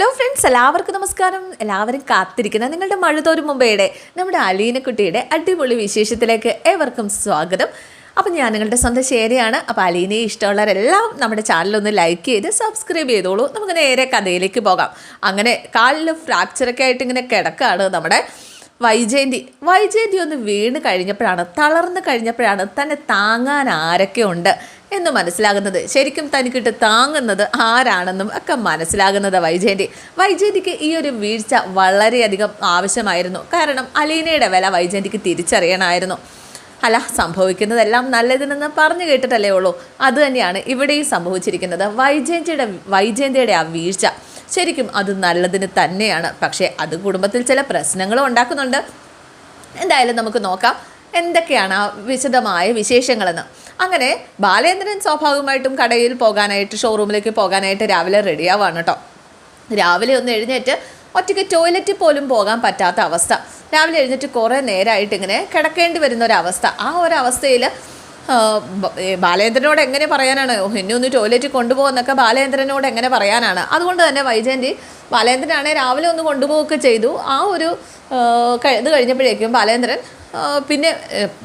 Hello friends എല്ലാവർക്കും നമസ്കാരം. എല്ലാവരും കാത്തിരിക്കുന്ന. നിങ്ങളുടെ മഴുതോരും മുമ്പേടെ നമ്മുടെ അലീനക്കുട്ടിയുടെ അടിപൊളി വിശേഷത്തിലേക്ക് ഏവർക്കും സ്വാഗതം. അപ്പം ഞാൻ നിങ്ങളുടെ സ്വന്തം ശേരിയാണ് അപ്പോൾ അലീനയെ ഇഷ്ടമുള്ളവരെല്ലാം നമ്മുടെ ചാനലൊന്ന് ലൈക്ക് ചെയ്ത് സബ്സ്ക്രൈബ് ചെയ്തോളൂ. നമുക്ക് നേരെ കഥയിലേക്ക് പോകാം. അങ്ങനെ കാലിൽ ഫ്രാക്ചറൊക്കെ ആയിട്ട് ഇങ്ങനെ കിടക്കുകയാണ് നമ്മുടെ വൈജയന്തി. വൈജയന്തി ഒന്ന് വീണ് കഴിഞ്ഞപ്പോഴാണ് തളർന്നു കഴിഞ്ഞപ്പോഴാണ് തന്നെ താങ്ങാൻ ആരൊക്കെ ഉണ്ട് എന്ന് മനസ്സിലാകുന്നത്. ശരിക്കും തനിക്കിട്ട് താങ്ങുന്നത് ആരാണെന്നും ഒക്കെ മനസ്സിലാകുന്നത് വൈജയന്തി. വൈജയന്തിക്ക് ഈ ഒരു വീഴ്ച വളരെയധികം ആവശ്യമായിരുന്നു. കാരണം അലീനയുടെ വില വൈജയന്തിക്ക് തിരിച്ചറിയണമായിരുന്നു. അല്ല സംഭവിക്കുന്നതെല്ലാം നല്ലതിനെന്ന് പറഞ്ഞു കേട്ടിട്ടല്ലേ ഉള്ളൂ. അതുതന്നെയാണ് ഇവിടെയും സംഭവിച്ചിരിക്കുന്നത്. വൈജയന്തിയുടെ വൈജയന്തിയുടെ ആ വീഴ്ച. ശരിക്കും അത് നല്ലതിന് തന്നെയാണ്. പക്ഷേ അത് കുടുംബത്തിൽ ചില പ്രശ്നങ്ങളും ഉണ്ടാക്കുന്നുണ്ട്. എന്തായാലും നമുക്ക് നോക്കാം എന്തൊക്കെയാണ് ആ വിശദമായ വിശേഷങ്ങളെന്ന്. അങ്ങനെ ബാലേന്ദ്രൻ സ്വാഭാവികമായിട്ടും കടയിൽ പോകാനായിട്ട് ഷോറൂമിലേക്ക് പോകാനായിട്ട് രാവിലെ റെഡിയാവാണ് കേട്ടോ. രാവിലെ ഒന്ന് എഴുന്നേറ്റ് ഒറ്റയ്ക്ക് ടോയ്ലറ്റിൽ പോലും പോകാൻ പറ്റാത്ത അവസ്ഥ. രാവിലെ എഴുന്നേറ്റ് കുറേ നേരമായിട്ട് ഇങ്ങനെ കിടക്കേണ്ടി വരുന്ന ഒരവസ്ഥ ആ ഒരവസ്ഥയിൽ ബാലേന്ദ്രനോട് എങ്ങനെ പറയാനാണ്? എന്നെ ഒന്ന് ടോയ്ലറ്റിൽ കൊണ്ടുപോകുന്നൊക്കെ ബാലേന്ദ്രനോട് എങ്ങനെ പറയാനാണ്? അതുകൊണ്ട് തന്നെ വൈജയന്തി ബാലേന്ദ്രനാണെ രാവിലെ ഒന്ന് കൊണ്ടുപോവുകയൊക്കെ ചെയ്തു. ആ ഒരു ഇത് കഴിഞ്ഞപ്പോഴേക്കും ബാലേന്ദ്രൻ പിന്നെ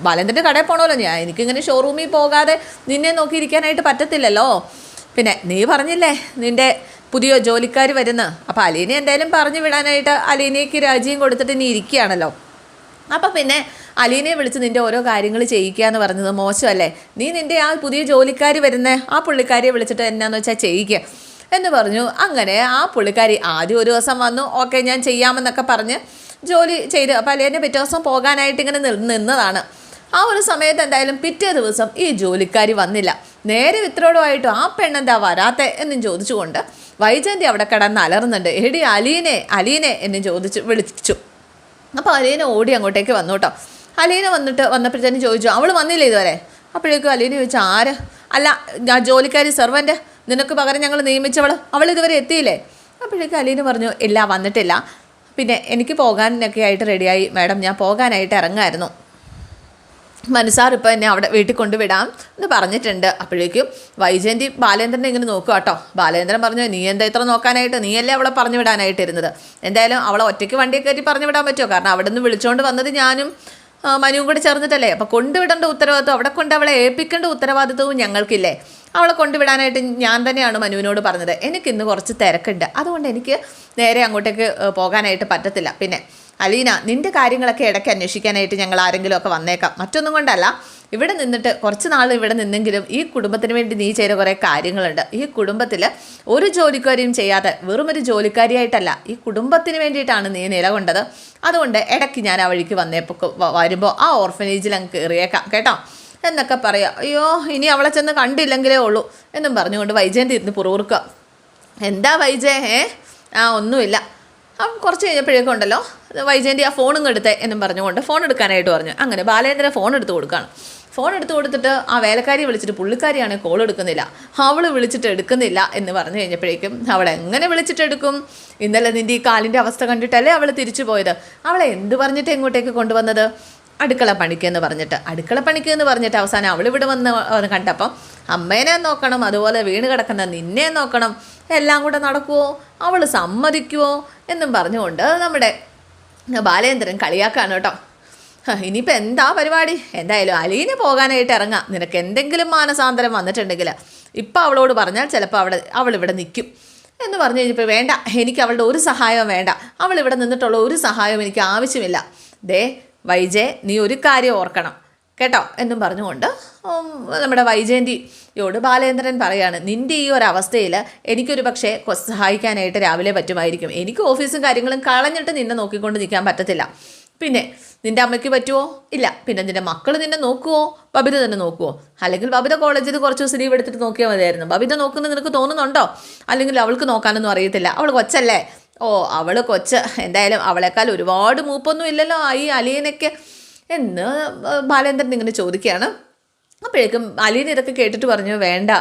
ബാലേന്ദ്രന്റെ കടയിൽ പോകണമല്ലോ ഞാൻ എനിക്കിങ്ങനെ ഷോറൂമിൽ പോകാതെ നിന്നെ നോക്കിയിരിക്കാനായിട്ട് പറ്റത്തില്ലല്ലോ. പിന്നെ നീ പറഞ്ഞില്ലേ നിന്റെ പുതിയ ജോലിക്കാർ വരുന്ന. അപ്പോൾ അലീനെ എന്തായാലും പറഞ്ഞു വിടാനായിട്ട് അലീനയ്ക്ക് രാജ്യം കൊടുത്തിട്ട് നീ ഇരിക്കുകയാണല്ലോ. അപ്പം പിന്നെ അലീനയെ വിളിച്ച് നിന്റെ ഓരോ കാര്യങ്ങൾ ചെയ്യിക്കുക എന്ന് പറഞ്ഞത് മോശമല്ലേ? നീ നിന്റെ ആ പുതിയ ജോലിക്കാർ വരുന്ന. ആ പുള്ളിക്കാരിയെ വിളിച്ചിട്ട് എന്നാന്ന് വെച്ചാൽ ചെയ്യിക്കുക. എന്ന് പറഞ്ഞു. അങ്ങനെ ആ പുള്ളിക്കാരി ആദ്യം ഒരു ദിവസം വന്നു. ഓക്കെ ഞാൻ ചെയ്യാമെന്നൊക്കെ പറഞ്ഞ് ജോലി ചെയ്ത് അപ്പോൾ അലീനെ പിറ്റേ ദിവസം പോകാനായിട്ട് ഇങ്ങനെ നിന്നതാണ്. ആ ഒരു സമയത്ത് എന്തായാലും പിറ്റേ ദിവസം ഈ ജോലിക്കാരി വന്നില്ല. നേരെ വിത്രോടുമായിട്ടും ആ പെണ്ണെന്താ വരാത്തെ? എന്നും ചോദിച്ചുകൊണ്ട് വൈജയന്തി അവിടെ കിടന്ന് അലറുന്നുണ്ട്. എടി അലീനെ അലീനെ എന്നും ചോദിച്ചു വിളിച്ചു. അപ്പോൾ അലീനെ ഓടി അങ്ങോട്ടേക്ക് വന്നു കേട്ടോ. അലീന വന്നിട്ട് വന്നപ്പോഴത്തേനും ചോദിച്ചു അവൾ വന്നില്ല ഇതുവരെ? അപ്പോഴേക്കും അലീന ചോദിച്ചു ആര്? അല്ല ജോലിക്കാരി സെർവന്റ് നിനക്ക് പകരം ഞങ്ങൾ നിയമിച്ചവൾ അവൾ ഇതുവരെ എത്തിയില്ലേ? അപ്പോഴേക്കും അലീന പറഞ്ഞു ഇല്ല വന്നിട്ടില്ല. പിന്നെ എനിക്ക് പോകാനൊക്കെ ആയിട്ട് റെഡിയായി. മാഡം ഞാൻ പോകാനായിട്ട് ഇറങ്ങായിരുന്നു. മനുസാർ ഇപ്പോൾ എന്നെ അവിടെ വീട്ടിൽ കൊണ്ടുവിടാം എന്ന് പറഞ്ഞിട്ടുണ്ട്. അപ്പോഴേക്കും വൈജയന്തി ബാലേന്ദ്രനെ ഇങ്ങനെ നോക്കുക കേട്ടോ. ബാലേന്ദ്രൻ പറഞ്ഞു നീ എന്താ ഇത്ര നോക്കാനായിട്ട്? നീയല്ലേ അവളെ പറഞ്ഞു വിടാനായിട്ടിരുന്നത് എന്തായാലും അവളെ ഒറ്റയ്ക്ക് വണ്ടിയെ കയറ്റി പറഞ്ഞു വിടാൻ പറ്റുമോ? കാരണം അവിടെ നിന്ന് വിളിച്ചുകൊണ്ട് വന്നത് ഞാനും മനുവും കൂടി ചേർന്നിട്ടല്ലേ? അപ്പോൾ കൊണ്ടുവിടേണ്ട ഉത്തരവാദിത്വം അവിടെ കൊണ്ട് അവളെ ഏൽപ്പിക്കേണ്ട ഉത്തരവാദിത്വവും ഞങ്ങൾക്കില്ലേ? അവളെ കൊണ്ടുവിടാനായിട്ട് ഞാൻ തന്നെയാണ് മനുവിനോട് പറഞ്ഞത്. എനിക്ക് ഇന്ന് കുറച്ച് തിരക്കുണ്ട്. അതുകൊണ്ട് എനിക്ക് നേരെ അങ്ങോട്ടേക്ക് പോകാനായിട്ട് പറ്റത്തില്ല. പിന്നെ അലീന നിന്റെ കാര്യങ്ങളൊക്കെ ഇടയ്ക്ക് അന്വേഷിക്കാനായിട്ട് ഞങ്ങൾ ആരെങ്കിലുമൊക്കെ വന്നേക്കാം. മറ്റൊന്നും കൊണ്ടല്ല. ഇവിടെ നിന്നിട്ട് കുറച്ച് നാൾ ഇവിടെ നിന്നെങ്കിലും ഈ കുടുംബത്തിന് വേണ്ടി നീ ചെയ്ത കുറേ കാര്യങ്ങളുണ്ട്. ഈ കുടുംബത്തിൽ ഒരു ജോലിക്കാരിയും ചെയ്യാതെ വെറുമൊരു ജോലിക്കാരിയായിട്ടല്ല ഈ കുടുംബത്തിന് വേണ്ടിയിട്ടാണ് നീ നിലകൊണ്ടത്. അതുകൊണ്ട് ഇടയ്ക്ക് ഞാൻ ആ വഴിക്ക് വന്നേപ്പോൾ വരുമ്പോൾ ആ ഓർഫനേജിൽ അങ്ങ് കയറിയേക്കാം കേട്ടോ? എന്നൊക്കെ പറയാം അയ്യോ ഇനി അവളെ ചെന്ന് കണ്ടില്ലെങ്കിലേ ഉള്ളൂ എന്നും പറഞ്ഞുകൊണ്ട് വൈജയന്തി ഇരുന്ന് പുറവുറുക്കുക എന്താ വൈജയ ഏ? ആ ഒന്നുമില്ല. അപ്പം കുറച്ച് കഴിഞ്ഞപ്പോഴേക്കും ഉണ്ടല്ലോ വൈജയന്തി ആ ഫോണും എടുത്തേ എന്നും പറഞ്ഞുകൊണ്ട് ഫോൺ എടുക്കാനായിട്ട് പറഞ്ഞു. അങ്ങനെ ബാലേന്ദ്രൻ ഫോൺ എടുത്ത് കൊടുക്കുകയാണ്. ഫോൺ എടുത്ത് കൊടുത്തിട്ട് ആ വേലക്കാരി വിളിച്ചിട്ട് പുള്ളിക്കാരിയാണെങ്കിൽ കോൾ എടുക്കുന്നില്ല. അവൾ വിളിച്ചിട്ട് എടുക്കുന്നില്ല എന്ന് പറഞ്ഞു കഴിഞ്ഞപ്പോഴേക്കും അവൾ എങ്ങനെ വിളിച്ചിട്ട് എടുക്കും? ഇന്നലെ നിന്റെ ഈ കാലിന്റെ അവസ്ഥ കണ്ടിട്ടല്ലേ അവൾ തിരിച്ചു പോയത്? അവളെ എന്ത് പറഞ്ഞിട്ട് എങ്ങോട്ടേക്ക് കൊണ്ടുവന്നത്? അടുക്കള പണിക്ക് എന്ന് പറഞ്ഞിട്ട്. അടുക്കള പണിക്ക് എന്ന് പറഞ്ഞിട്ട് അവസാനം അവൾ ഇവിടെ വന്ന് കണ്ടപ്പം അമ്മേനെ നോക്കണം അതുപോലെ വീണ് കിടക്കുന്ന നിന്നെ നോക്കണം എല്ലാം കൂടെ നടക്കുമോ അവൾ സമ്മതിക്കുമോ എന്നും പറഞ്ഞുകൊണ്ട് നമ്മുടെ ബാലേന്ദ്രൻ കളിയാക്കാണ് കേട്ടോ. ഇനിയിപ്പോൾ എന്താ പരിപാടി? എന്തായാലും അലീന് പോകാനായിട്ട് ഇറങ്ങാം. നിനക്ക് എന്തെങ്കിലും മാനസാന്തരം വന്നിട്ടുണ്ടെങ്കിൽ ഇപ്പം അവളോട് പറഞ്ഞാൽ ചിലപ്പോൾ അവിടെ ഇവിടെ നിൽക്കും എന്ന് പറഞ്ഞു കഴിഞ്ഞപ്പോൾ വേണ്ട എനിക്ക് അവളുടെ ഒരു സഹായവും വേണ്ട. അവൾ ഇവിടെ നിന്നിട്ടുള്ള ഒരു സഹായവും എനിക്ക് ആവശ്യമില്ല. ദേ വൈജയ് നീ ഒരു കാര്യം ഓർക്കണം. കേട്ടോ? എന്നും പറഞ്ഞുകൊണ്ട് നമ്മുടെ വൈജയന്തിയോട് ബാലേന്ദ്രൻ പറയാണ് നിന്റെ ഈ ഒരു അവസ്ഥയിൽ എനിക്കൊരു പക്ഷേ സഹായിക്കാനായിട്ട് രാവിലെ പറ്റുമായിരിക്കും. എനിക്ക് ഓഫീസും കാര്യങ്ങളും കളഞ്ഞിട്ട് നിന്നെ നോക്കിക്കൊണ്ട് നിൽക്കാൻ പറ്റത്തില്ല. പിന്നെ നിന്റെ അമ്മയ്ക്ക് പറ്റുമോ ഇല്ല. പിന്നെ നിന്റെ മക്കൾ നിന്നെ നോക്കുമോ ബബിത തന്നെ നോക്കുമോ അല്ലെങ്കിൽ ബബിത കോളേജിൽ കുറച്ച് ദിവസം ലീവ് എടുത്തിട്ട് നോക്കിയാൽ മതിയായിരുന്നു. ബബിത നോക്കുന്നത് നിനക്ക് തോന്നുന്നുണ്ടോ? അല്ലെങ്കിൽ അവൾക്ക് നോക്കാനൊന്നും അറിയത്തില്ല. അവൾ കൊച്ചല്ലേ? ഓ അവൾ കൊച്ച്. എന്തായാലും അവളെക്കാൾ ഒരുപാട് മൂപ്പൊന്നും ഇല്ലല്ലോ ഈ അലിയനൊക്കെ എന്ന് ബാലേന്ദ്രൻ ഇങ്ങനെ ചോദിക്കുകയാണ്. അപ്പോഴേക്കും അലീന ഇതൊക്കെ കേട്ടിട്ട് പറഞ്ഞു വേണ്ട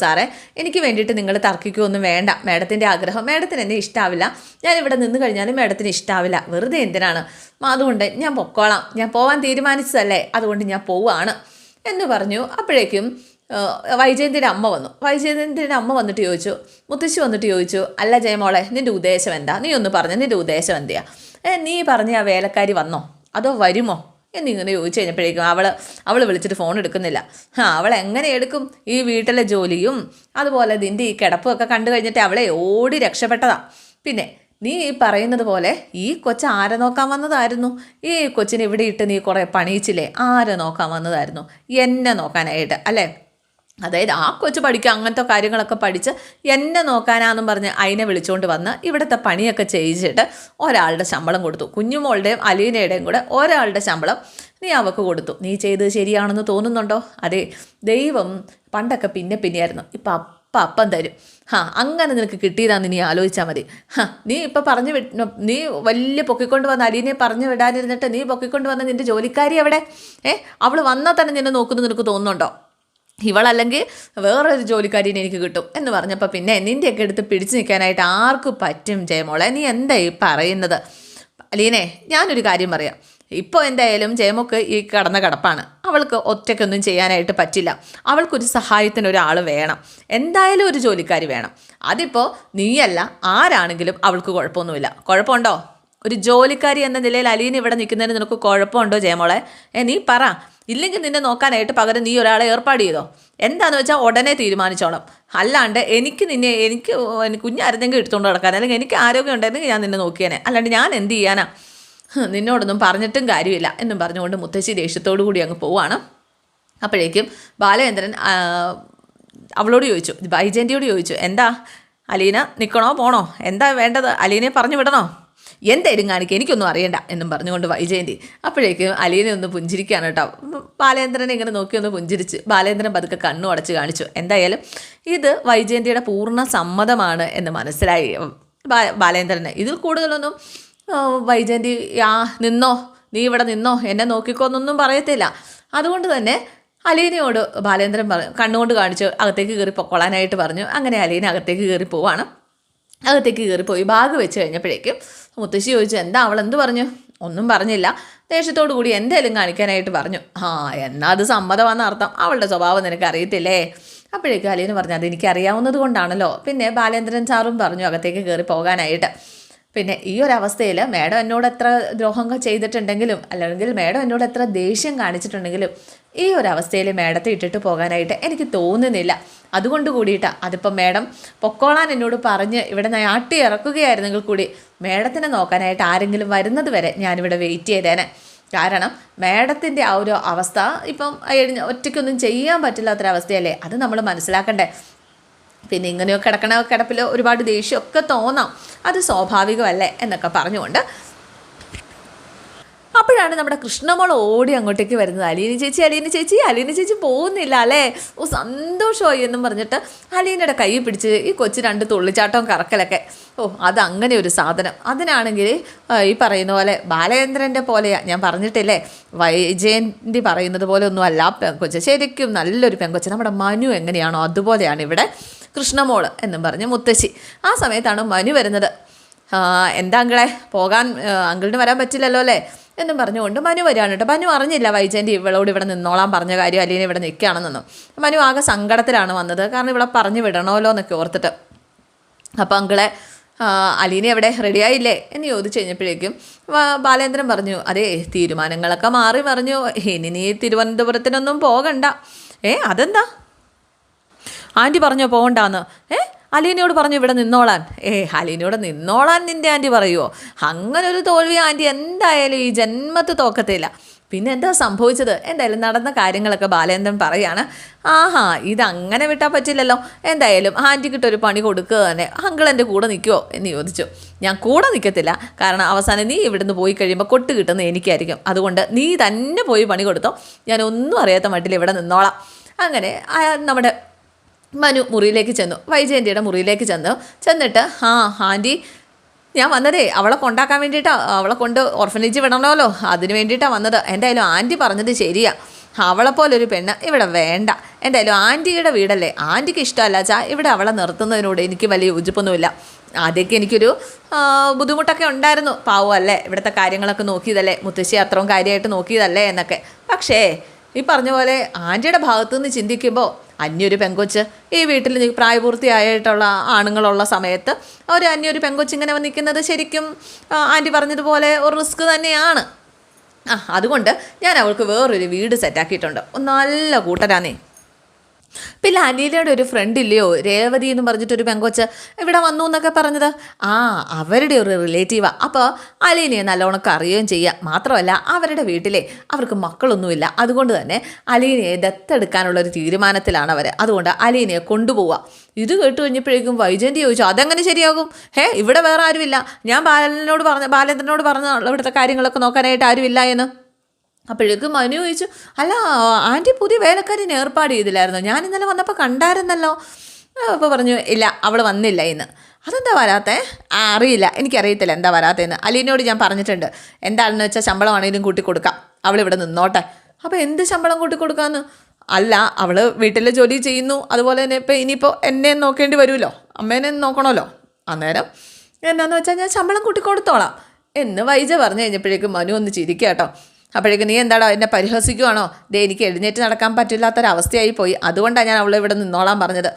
സാറേ എനിക്ക് വേണ്ടിയിട്ട് നിങ്ങൾ തർക്കിക്കുകയൊന്നും വേണ്ട. മാഡത്തിന്റെ ആഗ്രഹം മാഡത്തിന് എന്നെ ഇഷ്ടാവില്ല. ഞാൻ ഇവിടെ നിന്ന് കഴിഞ്ഞാലും മാഡത്തിന് ഇഷ്ടാവില്ല. വെറുതെ എന്തിനാണ്? അതുകൊണ്ട് ഞാൻ പൊക്കോളാം. ഞാൻ പോവാൻ തീരുമാനിച്ചതല്ലേ? അതുകൊണ്ട് ഞാൻ പോവാണ്. എന്ന് പറഞ്ഞു. അപ്പോഴേക്കും വൈജയന്തിന്റെ അമ്മ വന്നു. വൈജയന്തിന്റെ അമ്മ വന്നിട്ട് ചോദിച്ചു മുത്തശ്ശി വന്നിട്ട് ചോദിച്ചു അല്ല ജയമോളെ നിന്റെ ഉദ്ദേശം എന്താ? നീ ഒന്ന് പറഞ്ഞു നിന്റെ ഉദ്ദേശം എന്തിയാ? നീ പറഞ്ഞ ആ വേലക്കാരി വന്നോ? അതോ വരുമോ? എന്നിങ്ങനെ ചോദിച്ചു കഴിഞ്ഞപ്പോഴേക്കും അവൾ അവൾ വിളിച്ചിട്ട് ഫോൺ എടുക്കുന്നില്ല. ആ അവൾ എങ്ങനെ എടുക്കും? ഈ വീട്ടിലെ ജോലിയും അതുപോലെ നിന്റെ ഈ കിടപ്പും ഒക്കെ കണ്ടു കഴിഞ്ഞിട്ട് അവളെ ഓടി രക്ഷപ്പെട്ടതാ. പിന്നെ നീ ഈ പറയുന്നത് പോലെ ഈ കൊച്ച് ആരെ നോക്കാൻ വന്നതായിരുന്നു? ഈ കൊച്ചിനെ ഇവിടെ ഇട്ട് നീ കുറേ പണിയിച്ചില്ലേ? ആരെ നോക്കാൻ വന്നതായിരുന്നു? എന്നെ നോക്കാനായിട്ട് അല്ലേ? അതായത് ആ കൊച്ചു പഠിക്കുക അങ്ങനത്തെ കാര്യങ്ങളൊക്കെ പഠിച്ച് എന്നെ നോക്കാനാന്നും പറഞ്ഞ് അതിനെ വിളിച്ചുകൊണ്ട് വന്ന് ഇവിടുത്തെ പണിയൊക്കെ ചെയ്യിച്ചിട്ട് ഒരാളുടെ ശമ്പളം കൊടുത്തു. കുഞ്ഞുമോളുടെയും അലീനയുടെയും കൂടെ ഒരാളുടെ ശമ്പളം നീ അവക്ക് കൊടുത്തു. നീ ചെയ്തത് ശരിയാണെന്ന് തോന്നുന്നുണ്ടോ? അതെ ദൈവം പണ്ടൊക്കെ പിന്നെ പിന്നെയായിരുന്നു. ഇപ്പം അപ്പം അപ്പം തരും. ഹാ അങ്ങനെ നിനക്ക് കിട്ടിയതാന്ന് നീ ആലോചിച്ചാൽ മതി. ഹാ നീ ഇപ്പം പറഞ്ഞു വി നീ വലിയ പൊക്കിക്കൊണ്ട് വന്ന അലീനെ പറഞ്ഞു വിടാനിരുന്നിട്ട് നീ പൊക്കിക്കൊണ്ട് വന്ന നിന്റെ ജോലിക്കാരി എവിടെ? ഏ അവൾ വന്നാൽ തന്നെ നിന്നെ നോക്കുന്നു നിനക്ക് തോന്നുന്നുണ്ടോ? ഇവളല്ലെങ്കിൽ വേറൊരു ജോലിക്കാരിനെ എനിക്ക് കിട്ടും എന്ന് പറഞ്ഞപ്പോൾ പിന്നെ നിന്റെയൊക്കെ എടുത്ത് പിടിച്ചു നിൽക്കാനായിട്ട് ആർക്കും പറ്റും ജയമോളെ? നീ എന്താ ഈ പറയുന്നത്? അലീനെ ഞാനൊരു കാര്യം പറയാം. ഇപ്പോൾ എന്തായാലും ജയമൊക്കെ ഈ കടന്ന കടപ്പാണ്. അവൾക്ക് ഒറ്റയ്ക്കൊന്നും ചെയ്യാനായിട്ട് പറ്റില്ല. അവൾക്കൊരു സഹായത്തിന് ഒരാൾ വേണം. എന്തായാലും ഒരു ജോലിക്കാരി വേണം. അതിപ്പോൾ നീയല്ല ആരാണെങ്കിലും അവൾക്ക് കുഴപ്പമൊന്നുമില്ല. കുഴപ്പമുണ്ടോ? ഒരു ജോലിക്കാരി എന്ന നിലയിൽ അലീന ഇവിടെ നിൽക്കുന്നതിന് നിനക്ക് കുഴപ്പമുണ്ടോ ജയമോളെ? ഏ നീ പറ. ഇല്ലെങ്കിൽ നിന്നെ നോക്കാനായിട്ട് പകരം നീ ഒരാളെ ഏർപ്പാട് ചെയ്തോ? എന്താണെന്ന് വെച്ചാൽ ഉടനെ തീരുമാനിച്ചോണം അല്ലാണ്ട് എനിക്ക് നിന്നെ എനിക്ക് കുഞ്ഞായിരുന്നെങ്കിൽ എടുത്തുകൊണ്ട് നടക്കാൻ അല്ലെങ്കിൽ എനിക്ക് ആരോഗ്യം ഉണ്ടായിരുന്നെങ്കിൽ ഞാൻ നിന്നെ നോക്കിയേനെ. അല്ലാണ്ട് ഞാൻ എന്ത് ചെയ്യാനാ? നിന്നോടൊന്നും പറഞ്ഞിട്ടും കാര്യമില്ല എന്നും പറഞ്ഞുകൊണ്ട് മുത്തശ്ശി ദേഷ്യത്തോടു കൂടി അങ്ങ് പോവാണ്. അപ്പോഴേക്കും ബാലചന്ദ്രൻ അവളോട് ചോദിച്ചു ബൈജയന്തിയോട് ചോദിച്ചു എന്താ അലീന നിൽക്കണോ പോണോ? എന്താ വേണ്ടത്? അലീനയെ പറഞ്ഞു വിടണോ? എന്തേലും കാണിക്കുക എനിക്കൊന്നും അറിയണ്ട എന്നും പറഞ്ഞുകൊണ്ട് വൈജയന്തി അപ്പോഴേക്കും അലീനെ ഒന്ന് പുഞ്ചിരിക്കുകയാണ് കേട്ടോ. ബാലേന്ദ്രനെ ഇങ്ങനെ നോക്കി ഒന്ന് പുഞ്ചിരിച്ച് ബാലേന്ദ്രൻ പതുക്കെ കണ്ണു അടച്ച് കാണിച്ചു. എന്തായാലും ഇത് വൈജയന്തിയുടെ പൂർണ സമ്മതമാണ് എന്ന് മനസ്സിലായി. ബാലേന്ദ്രന്. ഇതിൽ കൂടുതലൊന്നും വൈജയന്തി ആ നിന്നോ നീ ഇവിടെ നിന്നോ എന്നെ നോക്കിക്കോന്നൊന്നും പറയത്തില്ല. അതുകൊണ്ട് തന്നെ അലീനയോട് ബാലേന്ദ്രൻ പറഞ്ഞു കണ്ണുകൊണ്ട് കാണിച്ച് അകത്തേക്ക് കയറി പൊക്കോളാനായിട്ട് പറഞ്ഞു. അങ്ങനെ അലീന അകത്തേക്ക് കയറി പോവാണ്. അകത്തേക്ക് കയറിപ്പോയി. ബാഗ് വെച്ച് കഴിഞ്ഞപ്പോഴേക്കും മുത്തശ്ശി ചോദിച്ചു എന്താ അവൾ എന്ത് പറഞ്ഞു? ഒന്നും പറഞ്ഞില്ല. ദേഷ്യത്തോടു കൂടി എന്തേലും കാണിക്കാനായിട്ട് പറഞ്ഞു. ആ എന്നാ അത് സമ്മതമാണെന്ന് അർത്ഥം. അവളുടെ സ്വഭാവം നിനക്ക് അറിയത്തില്ലേ അപ്പോഴേക്കും അലീന പറഞ്ഞു അത് എനിക്ക് അറിയാവുന്നത് കൊണ്ടാണല്ലോ. പിന്നെ ബാലേന്ദ്രൻ സാറും പറഞ്ഞു അകത്തേക്ക് കയറി പോകാനായിട്ട്. പിന്നെ ഈ ഒരു അവസ്ഥയിൽ മേഡം എന്നോട് എത്ര ദ്രോഹം ചെയ്തിട്ടുണ്ടെങ്കിലും അല്ലെങ്കിൽ മേഡം എന്നോട് എത്ര ദേഷ്യം കാണിച്ചിട്ടുണ്ടെങ്കിലും ഈ ഒരു അവസ്ഥയിൽ മേഡത്തെ ഇട്ടിട്ട് പോകാനായിട്ട് എനിക്ക് തോന്നുന്നില്ല. അതുകൊണ്ട് കൂടിയിട്ടാണ് അതിപ്പോൾ മേഡം പൊക്കോളാൻ എന്നോട് പറഞ്ഞ് ഇവിടെ നാട്ടി ഇറക്കുകയായിരുന്നെങ്കിൽ കൂടി മേഡത്തിനെ നോക്കാനായിട്ട് ആരെങ്കിലും വരുന്നത് വരെ ഞാനിവിടെ വെയിറ്റ് ചെയ്തേനെ. കാരണം മേഡത്തിന്റെ ആ ഒരു അവസ്ഥ ഇപ്പം ഒറ്റയ്ക്കൊന്നും ചെയ്യാൻ പറ്റില്ലാത്തൊരവസ്ഥയല്ലേ? അത് നമ്മൾ മനസ്സിലാക്കണ്ടേ. പിന്നെ ഇങ്ങനെയൊക്കെ കിടക്കണ കിടപ്പിൽ ഒരുപാട് ദേഷ്യമൊക്കെ തോന്നാം. അത് സ്വാഭാവികമല്ലേ എന്നൊക്കെ പറഞ്ഞുകൊണ്ട് അപ്പോഴാണ് നമ്മുടെ കൃഷ്ണമോൾ ഓടി അങ്ങോട്ടേക്ക് വരുന്നത്. അലീന ചേച്ചി അലീന ചേച്ചി അലീന ചേച്ചി പോകുന്നില്ല അല്ലേ? ഓ സന്തോഷമായി എന്നും പറഞ്ഞിട്ട് അലീനയുടെ കൈ പിടിച്ച് ഈ കൊച്ചു രണ്ട് തുള്ളിച്ചാട്ടവും കറക്കലൊക്കെ. ഓ അത് അങ്ങനെ ഒരു സാധനം. അതിനാണെങ്കിൽ ഈ പറയുന്ന പോലെ ബാലചന്ദ്രന്റെ പോലെയാ ഞാൻ പറഞ്ഞിട്ടില്ലേ? വൈജയന്തി പറയുന്നത് പോലെ ഒന്നും അല്ല. പെങ്കൊച്ച് ശരിക്കും നല്ലൊരു പെങ്കൊച്ച്. നമ്മുടെ മനു എങ്ങനെയാണോ അതുപോലെയാണ് ഇവിടെ കൃഷ്ണമോൾ എന്നും പറഞ്ഞ് മുത്തശ്ശി. ആ സമയത്താണ് മനു വരുന്നത്. എന്താ അങ്കിളെ? പോകാൻ അങ്കിളിന് വരാൻ പറ്റില്ലല്ലോ അല്ലേ? എന്നും പറഞ്ഞുകൊണ്ട് മനു വരികയാണ് കേട്ടോ. മനു അറിഞ്ഞില്ല വൈജയന്റെ ഇവളോട് ഇവിടെ നിന്നോളാൻ പറഞ്ഞ കാര്യം അല്ലെങ്കിൽ ഇവിടെ നിൽക്കുകയാണെന്നൊന്നും. മനു ആകെ സങ്കടത്തിലാണ് വന്നത്. കാരണം ഇവിടെ പറഞ്ഞു വിടണമല്ലോ എന്നൊക്കെ ഓർത്തിട്ട്. അപ്പോൾ അങ്കിളെ അലീന എവിടെ? റെഡിയായില്ലേ എന്ന് ചോദിച്ചു കഴിഞ്ഞപ്പോഴേക്കും ബാലേന്ദ്രൻ പറഞ്ഞു അതെ തീരുമാനങ്ങളൊക്കെ മാറി പറഞ്ഞു ഇനി നീ തിരുവനന്തപുരത്തിനൊന്നും പോകണ്ട. ഏ അതെന്താ? ആന്റി പറഞ്ഞോ പോകണ്ടാന്ന്. ഏ അലീനയോട് പറഞ്ഞു ഇവിടെ നിന്നോളാൻ. ഏ അലീനയോട് നിന്നോളാൻ നിന്റെ ആന്റി പറയുമോ ഒരു തോൽവി ആന്റി എന്തായാലും ഈ ജന്മത്ത് തോക്കത്തില്ല. പിന്നെ എന്താ സംഭവിച്ചത്? എന്തായാലും നടന്ന കാര്യങ്ങളൊക്കെ ബാലേന്ദ്രൻ പറയാണ്. ആഹാ ഇതങ്ങനെ വിട്ടാൽ പറ്റില്ലല്ലോ. എന്തായാലും ആന്റിക്കിട്ടൊരു പണി കൊടുക്കുക തന്നെ. അങ്കിൾ എന്റെ കൂടെ നിൽക്കുമോ എന്ന് ചോദിച്ചു. ഞാൻ കൂടെ നിൽക്കത്തില്ല. കാരണം അവസാനം നീ ഇവിടുന്ന് പോയി കഴിയുമ്പോൾ കൊട്ട് കിട്ടുന്ന എനിക്കായിരിക്കും. അതുകൊണ്ട് നീ തന്നെ പോയി പണി കൊടുത്തോ. ഞാൻ ഒന്നും അറിയാത്ത മട്ടിൽ ഇവിടെ നിന്നോളാം. അങ്ങനെ നമ്മുടെ മനു മുറിയിലേക്ക് ചെന്നു. വൈജയന്തിയുടെ മുറിയിലേക്ക് ചെന്നു. ചെന്നിട്ട് ആ ആന്റി ഞാൻ വന്നതേ അവളെ കൊണ്ടാക്കാൻ വേണ്ടിയിട്ടാണ് അവളെ കൊണ്ട് ഓർഫനേജ് വിടണമല്ലോ അതിന് വേണ്ടിയിട്ടാണ് വന്നത്. എന്തായാലും ആന്റി പറഞ്ഞത് ശരിയാ. അവളെപ്പോലൊരു പെണ്ണ് ഇവിടെ വേണ്ട. എന്തായാലും ആന്റിയുടെ വീടല്ലേ? ആന്റിക്ക് ഇഷ്ടമല്ല ചാ ഇവിടെ അവളെ നിർത്തുന്നതിനോട് എനിക്ക് വലിയ യോജിപ്പൊന്നുമില്ല. ആദ്യമൊക്കെ എനിക്കൊരു ബുദ്ധിമുട്ടൊക്കെ ഉണ്ടായിരുന്നു. പാവമല്ലേ ഇവിടുത്തെ കാര്യങ്ങളൊക്കെ നോക്കിയതല്ലേ? മുത്തശ്ശി അത്രയും കാര്യമായിട്ട് നോക്കിയതല്ലേ എന്നൊക്കെ. പക്ഷേ ഈ പറഞ്ഞ പോലെ ആന്റിയുടെ ഭാഗത്തു നിന്ന് ചിന്തിക്കുമ്പോൾ അന്യൊരു പെങ്കൊച്ച് ഈ വീട്ടിൽ പ്രായപൂർത്തിയായിട്ടുള്ള ആണുങ്ങളുള്ള സമയത്ത് ഒരു അന്യൊരു പെങ്കൊച്ച് ഇങ്ങനെ വന്നിരിക്കുന്നത് ശരിക്കും ആന്റി പറഞ്ഞതുപോലെ ഒരു റിസ്ക് തന്നെയാണ്. ആ അതുകൊണ്ട് ഞാൻ അവൾക്ക് വേറൊരു വീട് സെറ്റാക്കിയിട്ടുണ്ട് നല്ല കൂട്ടരാന്നേ പിന്നെ അനീലയുടെ ഒരു ഫ്രണ്ട് ഇല്ലയോ? രേവതി എന്ന് പറഞ്ഞിട്ട് ഒരു പെങ്കൊച്ച് ഇവിടെ വന്നു എന്നൊക്കെ പറഞ്ഞത്? ആ അവരുടെ ഒരു റിലേറ്റീവാ അപ്പോൾ അലീനയെ നല്ലോണക്ക് അറിയുകയും ചെയ്യുക മാത്രമല്ല അവരുടെ വീട്ടിലെ അവർക്ക് മക്കളൊന്നുമില്ല. അതുകൊണ്ട് തന്നെ അലീനയെ ദത്തെടുക്കാനുള്ള ഒരു തീരുമാനത്തിലാണ് അവർ അതുകൊണ്ട് അലീനയെ കൊണ്ടുപോവുക ഇത് കേട്ട് കഴിഞ്ഞപ്പോഴേക്കും വൈജയന്തി ചോദിച്ചു അതെങ്ങനെ ശരിയാകും? ഹേ ഇവിടെ വേറെ ആരുമില്ല. ഞാൻ ബാലനോട് പറഞ്ഞ ബാലേന്ദ്രനോട് പറഞ്ഞ ഇവിടുത്തെ കാര്യങ്ങളൊക്കെ നോക്കാനായിട്ട് ആരുമില്ല എന്ന്. അപ്പോഴേക്കും മനു ചോദിച്ചു അല്ല ആന്റി പുതിയ വേലക്കാരിന് ഏർപ്പാട് ചെയ്തില്ലായിരുന്നു? ഞാൻ ഇന്നലെ വന്നപ്പോൾ കണ്ടായിരുന്നല്ലോ. അപ്പോൾ പറഞ്ഞു ഇല്ല അവൾ വന്നില്ല ഇന്ന്. അതെന്താ വരാത്തേ? അറിയില്ല എനിക്കറിയത്തില്ല എന്താ വരാത്തതെന്ന് അലീനോട് ഞാൻ പറഞ്ഞിട്ടുണ്ട് എന്താണെന്ന് വെച്ചാൽ ശമ്പളമാണെങ്കിലും കൂട്ടി കൊടുക്കാം. അവൾ ഇവിടെ നിന്നോട്ടെ. അപ്പോൾ എന്ത് ശമ്പളം കൂട്ടി കൊടുക്കാമെന്ന് അല്ല അവൾ വീട്ടിലെ ജോലി ചെയ്യുന്നു. അതുപോലെ തന്നെ ഇപ്പോൾ ഇനിയിപ്പോൾ എന്നെ നോക്കേണ്ടി വരുമല്ലോ. അമ്മേനെ നോക്കണമല്ലോ. അന്നേരം എന്നാന്ന് വെച്ചാൽ ഞാൻ ശമ്പളം കൂട്ടി കൊടുത്തോളാം. എന്ന് വൈജ പറഞ്ഞു കഴിഞ്ഞപ്പോഴേക്കും മനു ഒന്ന് ചിരിക്കുക കേട്ടോ അപ്പോഴേക്കും നീ എന്താടോ എന്നെ പരിഹസിക്കുവാണോ? ദേ എനിക്ക് എഴുന്നേറ്റ് നടക്കാൻ പറ്റില്ലാത്തൊരവസ്ഥയായി പോയി അതുകൊണ്ടാണ് ഞാൻ അവളെ ഇവിടെ നിന്നോളാൻ പറഞ്ഞത്.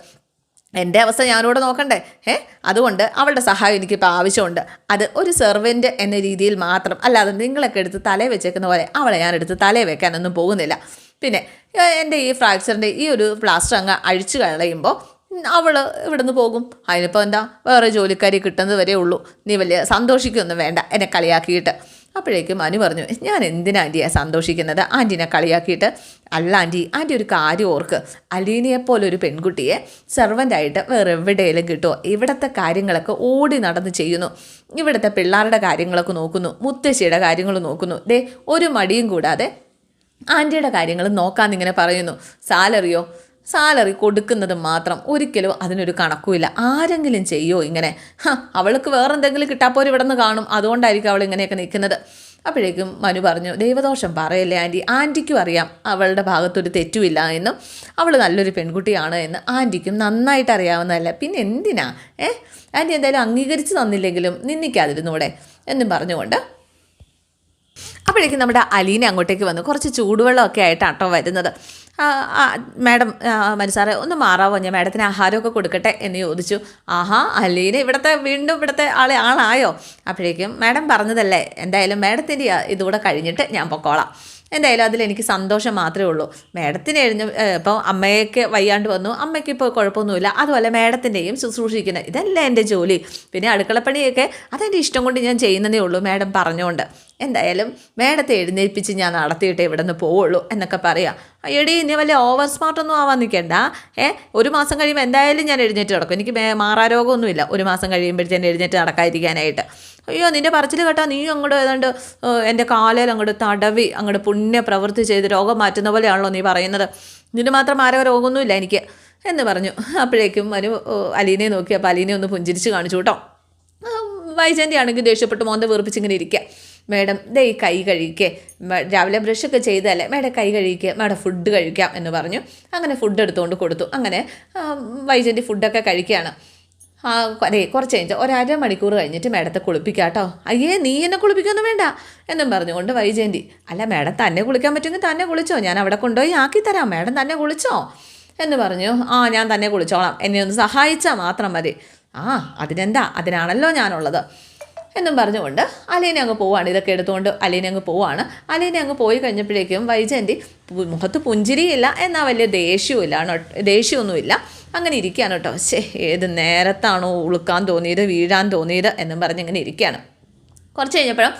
എന്റെ അവസ്ഥ ഞാനിവിടെ നോക്കണ്ടേ? ഏ അതുകൊണ്ട് അവളുടെ സഹായം എനിക്കിപ്പോൾ ആവശ്യമുണ്ട്. അത് ഒരു സെർവന്റ് എന്ന രീതിയിൽ മാത്രം. അല്ലാതെ നിങ്ങളൊക്കെ എടുത്ത് തലേ വെച്ചേക്കുന്ന പോലെ അവളെ ഞാൻ എടുത്ത് തലേ വെക്കാനൊന്നും പോകുന്നില്ല. പിന്നെ എന്റെ ഈ ഫ്രാക്ചറിന്റെ ഈ ഒരു പ്ലാസ്റ്റർ അങ്ങ് അഴിച്ചു കളയുമ്പോൾ അവൾ ഇവിടുന്ന് പോകും. അതിനിപ്പോൾ എന്താ? വേറെ ജോലിക്കാരി കിട്ടുന്നത് വരെ ഉള്ളൂ. നീ വലിയ സന്തോഷിക്കൊന്നും വേണ്ട. എന്നെ കളിയാക്കിയിട്ട്. അപ്പോഴേക്കും അനു പറഞ്ഞു ഞാൻ എന്തിനാ ആന്റിയാണ് സന്തോഷിക്കുന്നത്? ആന്റീനെ കളിയാക്കിയിട്ട്. അല്ല ആന്റി ആന്റി ഒരു കാര്യം ഓർക്ക്. അലീനയെപ്പോലെ ഒരു പെൺകുട്ടിയെ സെർവന്റായിട്ട് വേറെ എവിടെയെങ്കിലും കിട്ടുമോ ഇവിടുത്തെ കാര്യങ്ങളൊക്കെ ഓടി നടന്ന് ചെയ്യുന്നു. ഇവിടുത്തെ പിള്ളേരുടെ കാര്യങ്ങളൊക്കെ നോക്കുന്നു. മുത്തശ്ശിയുടെ കാര്യങ്ങൾ നോക്കുന്നു. ദേ ഒരു മടിയും കൂടാതെ ആന്റിയുടെ കാര്യങ്ങൾ നോക്കാന്നിങ്ങനെ പറയുന്നു. സാലറിയോ? സാലറി കൊടുക്കുന്നത് മാത്രം ഒരിക്കലും അതിനൊരു കണക്കുമില്ല. ആരെങ്കിലും ചെയ്യോ ഇങ്ങനെ? അവൾക്ക് വേറെ എന്തെങ്കിലും കിട്ടാപ്പോര് ഇവിടെ നിന്ന് കാണും. അതുകൊണ്ടായിരിക്കും അവൾ ഇങ്ങനെയൊക്കെ നിൽക്കുന്നത്. അപ്പോഴേക്കും മനു പറഞ്ഞു ദൈവദോഷം പറയല്ലേ ആന്റി ആന്റിക്കും അറിയാം അവളുടെ ഭാഗത്തൊരു തെറ്റുമില്ല എന്നും. അവൾ നല്ലൊരു പെൺകുട്ടിയാണ് എന്ന്. ആന്റിക്കും നന്നായിട്ട് അറിയാവുന്നതല്ല. പിന്നെ എന്തിനാ? ഏ? ആന്റി എന്തായാലും അംഗീകരിച്ച് തന്നില്ലെങ്കിലും നിന്ദിക്കാതിരുന്നൂടെ? എന്നും പറഞ്ഞുകൊണ്ട് അപ്പോഴേക്കും നമ്മുടെ അലീന അങ്ങോട്ടേക്ക് വന്നു. കുറച്ച് ചൂടുവെള്ളമൊക്കെ ആയിട്ടാണ് കേട്ടോ വരുന്നത്. മാഡം മനസ്സാറെ ഒന്ന് മാറാവോ? ഞാൻ മാഡത്തിന് ആഹാരമൊക്കെ കൊടുക്കട്ടെ എന്ന് ചോദിച്ചു. ആഹാ അലീന ഇവിടുത്തെ വീണ്ടും ഇവിടുത്തെ ആളെ ആളായോ? അപ്പോഴേക്കും മാഡം പറഞ്ഞതല്ലേ എന്തായാലും മാഡത്തിന്റെ ഇതുകൂടെ കഴിഞ്ഞിട്ട് ഞാൻ പൊക്കോളാം. എന്തായാലും അതിലെനിക്ക് സന്തോഷം മാത്രമേ ഉള്ളൂ. മാഡത്തിന് എഴുന്ന ഇപ്പോൾ അമ്മയൊക്കെ വയ്യാണ്ട് വന്നു. അമ്മയ്ക്ക് ഇപ്പോൾ കുഴപ്പമൊന്നുമില്ല. അതുപോലെ മാഡത്തിന്റെയും ശുശ്രൂഷിക്കുന്നത് ഇതല്ല എന്റെ ജോലി. പിന്നെ അടുക്കളപ്പണിയൊക്കെ അതെന്റെ ഇഷ്ടം കൊണ്ട് ഞാൻ ചെയ്യുന്നതേ ഉള്ളൂ മാഡം പറഞ്ഞുകൊണ്ട് എന്തായാലും മേഡത്തെ എഴുന്നേൽപ്പിച്ച് ഞാൻ നടത്തിയിട്ടേ ഇവിടെ നിന്ന് പോവുള്ളൂ എന്നൊക്കെ പറയാം. എടി ഇനി വല്ല ഓവർ സ്മാർട്ടൊന്നും ആവാൻ നിൽക്കണ്ട ഏ ഒരു മാസം കഴിയുമ്പോൾ എന്തായാലും ഞാൻ എഴുന്നേറ്റ് നടക്കും. എനിക്ക് മാറാരോഗമൊന്നുമില്ല. ഒരു മാസം കഴിയുമ്പോഴത്തേന് എഴുന്നേറ്റ് നടക്കാതിരിക്കാനായിട്ട്. അയ്യോ നിന്റെ പറച്ചിൽ കേട്ടാ. നീ അങ്ങോട്ട് ഏതാണ്ട് എന്റെ കാലയിൽ അങ്ങോട്ട് തടവി അങ്ങോട്ട് പുണ്യ പ്രവൃത്തി ചെയ്ത് രോഗം മാറ്റുന്ന പോലെയാണല്ലോ നീ പറയുന്നത്. നിന്റെ മാത്രം ആരോ രോഗമൊന്നുമില്ല എനിക്ക് എന്ന് പറഞ്ഞു. അപ്പോഴേക്കും മനു അലീനെ നോക്കി. അപ്പോൾ അലീനെ ഒന്ന് പുഞ്ചിരിച്ച് കാണിച്ചു കേട്ടോ. വൈജയന്തി ആണെങ്കിൽ ദേഷ്യപ്പെട്ട്. മോന്ത വീർപ്പിച്ചിങ്ങനെ ഇരിക്കുക മേഡം ദേ ഈ കൈ കഴിക്കേ രാവിലെ ബ്രഷൊക്കെ ചെയ്തല്ലേ മേഡം കൈ കഴിക്കുക. മേഡം ഫുഡ് കഴിക്കാം എന്ന് പറഞ്ഞു. അങ്ങനെ ഫുഡ് എടുത്തുകൊണ്ട് കൊടുത്തു. അങ്ങനെ വൈജന്റെ ഫുഡൊക്കെ കഴിക്കുകയാണ് ആ അതെ കുറച്ച് കഴിഞ്ഞ് ഒരര മണിക്കൂർ കഴിഞ്ഞിട്ട് മേഡത്തെ കുളിപ്പിക്കാം കേട്ടോ അയ്യേ നീ എന്നെ കുളിപ്പിക്കൊന്നും വേണ്ട എന്നും പറഞ്ഞുകൊണ്ട് വൈജയന്തി അല്ല മേഡം തന്നെ കുളിക്കാൻ പറ്റുമെങ്കിൽ തന്നെ കുളിച്ചോ. ഞാൻ അവിടെ കൊണ്ടുപോയി ആക്കി തരാം. മേഡം തന്നെ കുളിച്ചോ? എന്ന് പറഞ്ഞു. ആ ഞാൻ തന്നെ കുളിച്ചോളാം. എന്നെ ഒന്ന് സഹായിച്ചാൽ മാത്രം മതി. ആ അതിനെന്താ? അതിനാണല്ലോ ഞാനുള്ളത്. എന്നും പറഞ്ഞുകൊണ്ട് അലീന അങ്ങ് പോവാണ്. ഇതൊക്കെ എടുത്തുകൊണ്ട് അലീന അങ്ങ് പോവാണ്. അലീന അങ്ങ് പോയി കഴിഞ്ഞപ്പോഴേക്കും വൈജയന്തി മുഖത്ത് പുഞ്ചിരിയില്ല എന്നാൽ വലിയ ദേഷ്യവുമില്ല ദേഷ്യമൊന്നുമില്ല. അങ്ങനെ ഇരിക്കുകയാണ് കേട്ടോ. ശേ ഏത് നേരത്താണോ ഉളുക്കാൻ തോന്നിയത് വീഴാൻ തോന്നിയത് എന്നും പറഞ്ഞ് ഇങ്ങനെ ഇരിക്കുകയാണ്. കുറച്ച് കഴിഞ്ഞപ്പോഴും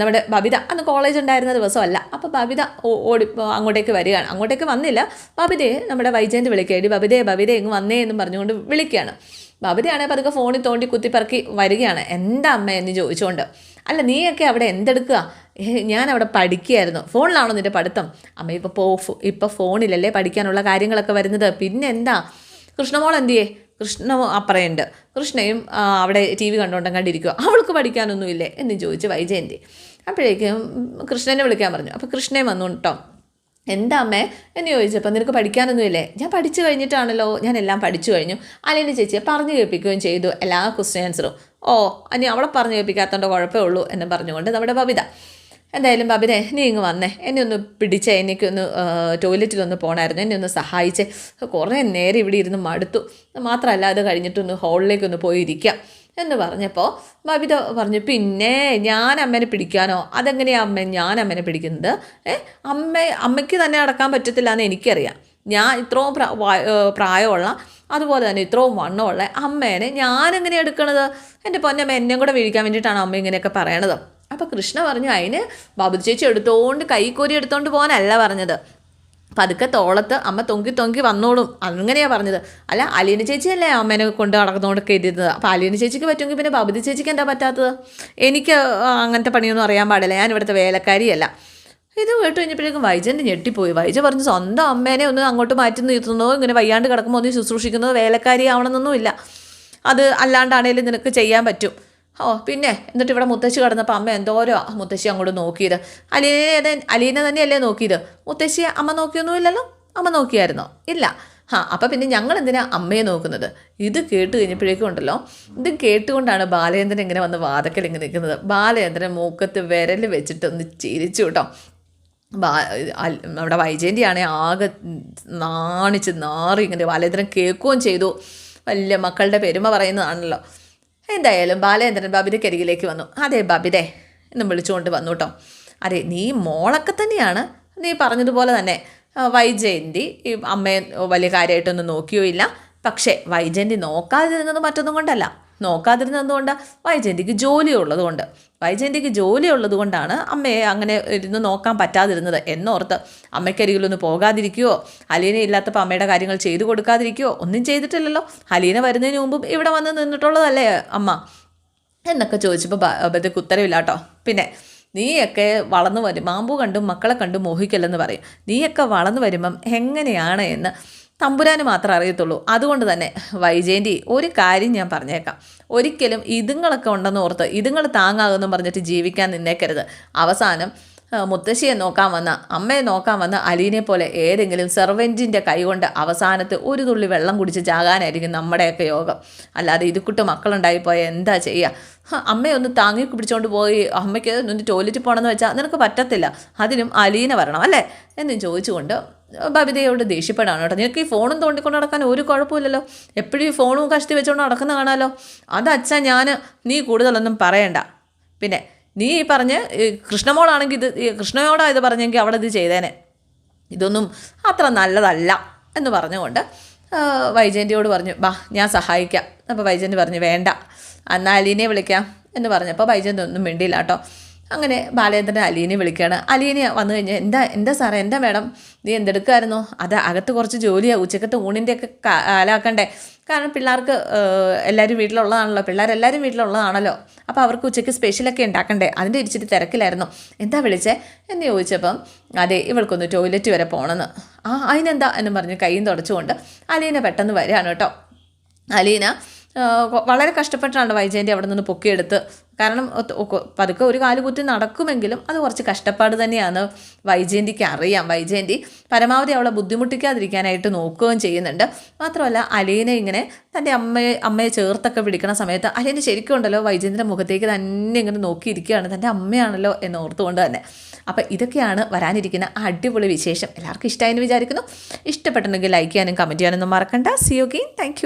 നമ്മുടെ ബബിത അന്ന് കോളേജ് ഉണ്ടായിരുന്ന ദിവസമല്ല. അപ്പോൾ ബബിത ഓടി അങ്ങോട്ടേക്ക് വരികയാണ്. അങ്ങോട്ടേക്ക് വന്നില്ല. ബബിതയെ നമ്മുടെ വൈജയന്റെ വിളിക്കുകയാണ് ബബിതയെ ബബിത എങ്ങ് വന്നേ എന്നും പറഞ്ഞുകൊണ്ട് വിളിക്കുകയാണ്. ബബിതയാണെങ്കിൽ പതുക്കെ ഫോണിൽ തോണ്ടി കുത്തിപ്പറക്കി വരികയാണ്. എന്താ അമ്മ എന്ന് ചോദിച്ചുകൊണ്ട് അല്ല നീയൊക്കെ അവിടെ എന്തെടുക്കുക? ഞാൻ അവിടെ പഠിക്കുകയായിരുന്നു. ഫോണിലാണോ നിന്റെ പഠിത്തം? അമ്മ ഇപ്പോൾ പോ ഇപ്പോൾ ഫോണിലല്ലേ പഠിക്കാനുള്ള കാര്യങ്ങളൊക്കെ വരുന്നത്. പിന്നെ എന്താ കൃഷ്ണമോൾ എന്തിയേ? കൃഷ്ണ അപ്പറയുണ്ട്. കൃഷ്ണയും അവിടെ ടി വി കണ്ടുകൊണ്ടും കണ്ടിരിക്കുക അവൾക്ക് പഠിക്കാനൊന്നുമില്ലേ എന്ന് ചോദിച്ച് വൈജയന്തി. അപ്പോഴേക്കും കൃഷ്ണനെ വിളിക്കാൻ പറഞ്ഞു. അപ്പോൾ കൃഷ്ണയും വന്നു കേട്ടോ. എന്താ അമ്മേ എന്ന് ചോദിച്ചപ്പോൾ നിനക്ക് പഠിക്കാനൊന്നുമില്ലേ? ഞാൻ പഠിച്ചു കഴിഞ്ഞിട്ടാണല്ലോ ഞാൻ എല്ലാം പഠിച്ചു കഴിഞ്ഞു. അലീന ചേച്ചിയെ പറഞ്ഞു കേൾപ്പിക്കുകയും ചെയ്തു എല്ലാ ക്വസ്റ്റ്യൻ ആൻസറും ഓ അനി അവളെ പറഞ്ഞു കേൾപ്പിക്കാത്തതുകൊണ്ട് കുഴപ്പമേ ഉള്ളൂ എന്ന് പറഞ്ഞുകൊണ്ട് നമ്മുടെ ബബിത. എന്തായാലും ബബിനെ നീ ഇങ്ങ് വന്നേ. എന്നെ ഒന്ന് പിടിച്ചേ എനിക്കൊന്ന് ടോയ്ലറ്റിലൊന്ന് പോകണമായിരുന്നു എന്നെ ഒന്ന് സഹായിച്ചേ. കുറേ നേരം ഇവിടെ ഇരുന്ന് മടുത്തു. മാത്രമല്ല അത് കഴിഞ്ഞിട്ടൊന്ന് ഹോളിലേക്കൊന്ന് പോയി ഇരിക്കാം എന്ന് പറഞ്ഞപ്പോൾ ബബിത പറഞ്ഞു പിന്നെ ഞാൻ അമ്മേനെ പിടിക്കാനോ? അതെങ്ങനെയാണ് അമ്മ? ഞാൻ അമ്മേനെ പിടിക്കുന്നത്. ഏ അമ്മ അമ്മയ്ക്ക് തന്നെ അടക്കാൻ പറ്റത്തില്ല എന്ന് എനിക്കറിയാം. ഞാൻ ഇത്രയും പ്രായമുള്ള അതുപോലെ തന്നെ ഇത്രയും വണ്ണമുള്ള അമ്മേനെ ഞാനെങ്ങനെ എടുക്കണത്? എന്റെ പൊന്നമ്മ എന്നെയും കൂടെ വീഴിക്കാൻ വേണ്ടിയിട്ടാണ് അമ്മ ഇങ്ങനെയൊക്കെ പറയണത്. അപ്പോൾ കൃഷ്ണ പറഞ്ഞു അതിന് ബാബു ചേച്ചി എടുത്തുകൊണ്ട് കൈക്കൂരി എടുത്തുകൊണ്ട് പോകാനല്ല പറഞ്ഞത്. പതുക്കെ തോളത്ത് അമ്മ തൊങ്കി തൊങ്കി വന്നോളും. അങ്ങനെയാണ് പറഞ്ഞത്. അല്ല അലീന ചേച്ചിയല്ലേ അമ്മേനെ കൊണ്ട് നടക്കുന്നതുകൊണ്ട് കരുതുന്നത് അപ്പോൾ അലീന ചേച്ചിക്ക് പറ്റുമെങ്കിൽ പിന്നെ ബബുദി ചേച്ചിക്ക് എന്താ പറ്റാത്തത്? എനിക്ക് അങ്ങനത്തെ പണിയൊന്നും അറിയാൻ പാടില്ല. ഞാൻ ഇവിടുത്തെ വേലക്കാരിയല്ല. ഇത് കേട്ട് കഴിഞ്ഞപ്പോഴേക്കും വൈജന്റെ ഞെട്ടിപ്പോയി. വൈജ പറഞ്ഞു സ്വന്തം അമ്മേനെ ഒന്ന് അങ്ങോട്ട് മാറ്റി നിർത്തുന്നതോ ഇങ്ങനെ വയ്യാണ്ട് കിടക്കുമ്പോൾ ഒന്ന് ശുശ്രൂഷിക്കുന്നതോ വേലക്കാരി ആവണമെന്നൊന്നുമില്ല അത് അല്ലാണ്ടാണേലും നിനക്ക് ചെയ്യാൻ പറ്റും. ഓ പിന്നെ എന്നിട്ട് ഇവിടെ മുത്തശ്ശി കടന്നപ്പോൾ അമ്മ എന്തോരോ മുത്തശ്ശി അങ്ങോട്ട് നോക്കിയത്. അലീനെ അലീനെ തന്നെയല്ലേ നോക്കിയത്? മുത്തശ്ശിയെ അമ്മ നോക്കിയൊന്നുമില്ലല്ലോ? അമ്മ നോക്കിയായിരുന്നോ? ഇല്ല. ആ അപ്പം പിന്നെ ഞങ്ങൾ എന്തിനാ അമ്മയെ നോക്കുന്നത്? ഇത് കേട്ട് കഴിഞ്ഞപ്പോഴേക്കും ഉണ്ടല്ലോ ഇത് കേട്ടുകൊണ്ടാണ് ബാലചന്ദ്രൻ ഇങ്ങനെ വന്ന് വാതക്കൽ ഇങ്ങനെ നിൽക്കുന്നത്. ബാലചന്ദ്രൻ മൂക്കത്ത് വിരൽ വെച്ചിട്ട് ഒന്ന് ചിരിച്ചു കേട്ടോ. നമ്മുടെ വൈജയന്തിയാണെ ആകെ നാണിച്ച് നാറി ഇങ്ങനെ ബാലചന്ദ്രൻ കേൾക്കുകയും ചെയ്തു. വലിയ മക്കളുടെ പെരുമ പറയുന്നതാണല്ലോ. എന്തായാലും ബാലേന്ദ്രൻ ബബിന്റെ അരികിലേക്ക് വന്നു. അതെ ബബിരെ എന്നും വിളിച്ചുകൊണ്ട് വന്നു കേട്ടോ അതെ നീ മോളൊക്കെ തന്നെയാണ്. നീ പറഞ്ഞതുപോലെ തന്നെ. വൈജയന്തി ഈ അമ്മയെ വലിയ കാര്യമായിട്ടൊന്നും നോക്കിയോ ഇല്ല. പക്ഷേ വൈജയന്തി നോക്കാതിരുന്നത് മറ്റൊന്നും കൊണ്ടല്ല. നോക്കാതിരുന്നത് കൊണ്ട് വൈജയന്തിക്ക് ജോലി ഉള്ളതുകൊണ്ട് വൈജയന്തിക്ക് ജോലി ഉള്ളതുകൊണ്ടാണ് അമ്മയെ അങ്ങനെ ഇരുന്ന് നോക്കാൻ പറ്റാതിരുന്നത്. എന്നോർത്ത് അമ്മയ്ക്കരികിലൊന്ന് പോകാതിരിക്കുകയോ ഹലീന ഇല്ലാത്തപ്പോൾ അമ്മയുടെ കാര്യങ്ങൾ ചെയ്തു കൊടുക്കാതിരിക്കുകയോ ഒന്നും ചെയ്തിട്ടില്ലല്ലോ. ഹലീന വരുന്നതിന് മുമ്പും ഇവിടെ വന്ന് നിന്നിട്ടുള്ളതല്ലേ അമ്മ? എന്നൊക്കെ ചോദിച്ചപ്പോൾ ബദക്ക് ഉത്തരവില്ല കേട്ടോ പിന്നെ നീയൊക്കെ വളർന്നു വരും മാമ്പു കണ്ടും മക്കളെ കണ്ടും മോഹിക്കല്ലെന്ന് പറയും. നീയൊക്കെ വളർന്നു വരുമ്പം എങ്ങനെയാണ് എന്ന് തമ്പുരാന് മാത്രം അറിയത്തുള്ളൂ. അതുകൊണ്ട് തന്നെ വൈജയന്തി ഒരു കാര്യം ഞാൻ പറഞ്ഞേക്കാം. ഒരിക്കലും ഇതുങ്ങളൊക്കെ ഉണ്ടെന്ന് ഓർത്ത് ഇതുങ്ങൾ താങ്ങാകുമെന്നും പറഞ്ഞിട്ട് ജീവിക്കാൻ നിന്നേക്കരുത്. അവസാനം മുത്തശ്ശിയെ നോക്കാൻ വന്ന അമ്മയെ നോക്കാൻ വന്ന അലീനെ പോലെ ഏതെങ്കിലും സെർവന്റിന്റെ കൈകൊണ്ട് അവസാനത്തെ ഒരു തുള്ളി വെള്ളം കുടിച്ച് ചാകാനായിരിക്കും നമ്മുടെയൊക്കെ യോഗം. അല്ലാതെ ഇതുക്കുട്ട് കുട്ട് പോയാൽ എന്താ ചെയ്യുക അമ്മയൊന്ന് താങ്ങി പിടിച്ചോണ്ട് പോയി അമ്മയ്ക്ക് ഒന്ന് ടോയ്ലറ്റിൽ പോകണമെന്ന് വെച്ചാൽ നിനക്ക് പറ്റത്തില്ല. അതിനും അലീന വരണം അല്ലേ? എന്നും ചോദിച്ചുകൊണ്ട് ബബിതയോട് ദേഷ്യപ്പെടാണ് കേട്ടോ. നിനക്ക് ഈ ഫോണും തോണ്ടിക്കൊണ്ട് നടക്കാൻ ഒരു കുഴപ്പമില്ലല്ലോ. എപ്പോഴും ഈ ഫോണും കഷ്ടി വെച്ചുകൊണ്ട് നടക്കുന്ന കാണാമല്ലോ അത് അച്ഛാ ഞാൻ നീ കൂടുതലൊന്നും പറയണ്ട. പിന്നെ നീ ഈ പറഞ്ഞ് കൃഷ്ണമോളാണെങ്കിൽ ഇത് കൃഷ്ണയോടാ ഇത് പറഞ്ഞെങ്കിൽ അവിടെ ഇത് ചെയ്തേനെ. ഇതൊന്നും അത്ര നല്ലതല്ല എന്ന് പറഞ്ഞുകൊണ്ട് വൈജയന്റെയോട് പറഞ്ഞു ബാ ഞാൻ സഹായിക്കാം. അപ്പോൾ വൈജയന്തി പറഞ്ഞു വേണ്ട. എന്നാൽ അലീനെ വിളിക്കാം. എന്ന് പറഞ്ഞപ്പോൾ വൈജയന്തി ഒന്നും മിണ്ടിയില്ല കേട്ടോ. അങ്ങനെ ബാലേന്ദ്രൻ അലീനെ വിളിക്കുകയാണ്. അലീനെ വന്നു കഴിഞ്ഞാൽ എന്താ എന്താ സാറേ എന്താ മേഡം? നീ എന്തെടുക്കുമായിരുന്നു അത് അകത്ത് കുറച്ച് ജോലിയാണ് ഉച്ചക്കത്തെ ഊണിന്റെയൊക്കെ കാലാക്കണ്ടേ? കാരണം പിള്ളേർക്ക് എല്ലാവരും വീട്ടിലുള്ളതാണല്ലോ. പിള്ളേരെല്ലാവരും വീട്ടിലുള്ളതാണല്ലോ. അപ്പോൾ അവർക്ക് ഉച്ചയ്ക്ക് സ്പെഷ്യലൊക്കെ ഉണ്ടാക്കണ്ടേ? അതിന്റെ ഇരിച്ചിട്ട് തിരക്കിലായിരുന്നു. എന്താ വിളിച്ചേ? എന്ന് ചോദിച്ചപ്പം അതെ ഇവൾക്കൊന്ന് ടോയ്ലറ്റ് വരെ പോകണമെന്ന് ആ അതിനെന്താ? എന്ന് പറഞ്ഞ് കൈയും തുടച്ചുകൊണ്ട് അലീന പെട്ടെന്ന് വരികയാണ് കേട്ടോ. അലീന വളരെ കഷ്ടപ്പെട്ടാണ് വൈജയന്തി അവിടെ നിന്ന് പൊക്കിയെടുത്ത്. കാരണം പതുക്കെ ഒരു കാലുകുത്തി നടക്കുമെങ്കിലും അത് കുറച്ച് കഷ്ടപ്പാട് തന്നെയാണ് വൈജയന്തിക്ക് അറിയാം. വൈജയന്തി പരമാവധി അവളെ ബുദ്ധിമുട്ടിക്കാതിരിക്കാനായിട്ട് നോക്കുകയും ചെയ്യുന്നുണ്ട്. മാത്രമല്ല അലീനെ ഇങ്ങനെ തന്റെ അമ്മയെ അമ്മയെ ചേർത്തൊക്കെ പിടിക്കുന്ന സമയത്ത് അലീന ശരിക്കും ഉണ്ടല്ലോ വൈജയന്തിന്റെ മുഖത്തേക്ക് തന്നെ ഇങ്ങനെ നോക്കിയിരിക്കുകയാണ്. തന്റെ അമ്മയാണല്ലോ എന്ന് ഓർത്തുകൊണ്ട് തന്നെ. അപ്പോൾ ഇതൊക്കെയാണ് വരാനിരിക്കുന്ന അടിപൊളി വിശേഷം. എല്ലാവർക്കും ഇഷ്ടമായെന്ന് വിചാരിക്കുന്നു. ഇഷ്ടപ്പെട്ടിട്ടുണ്ടെങ്കിൽ ലൈക്ക് ചെയ്യാനും കമന്റ് ചെയ്യാനൊന്നും മറക്കണ്ട. C U gain thank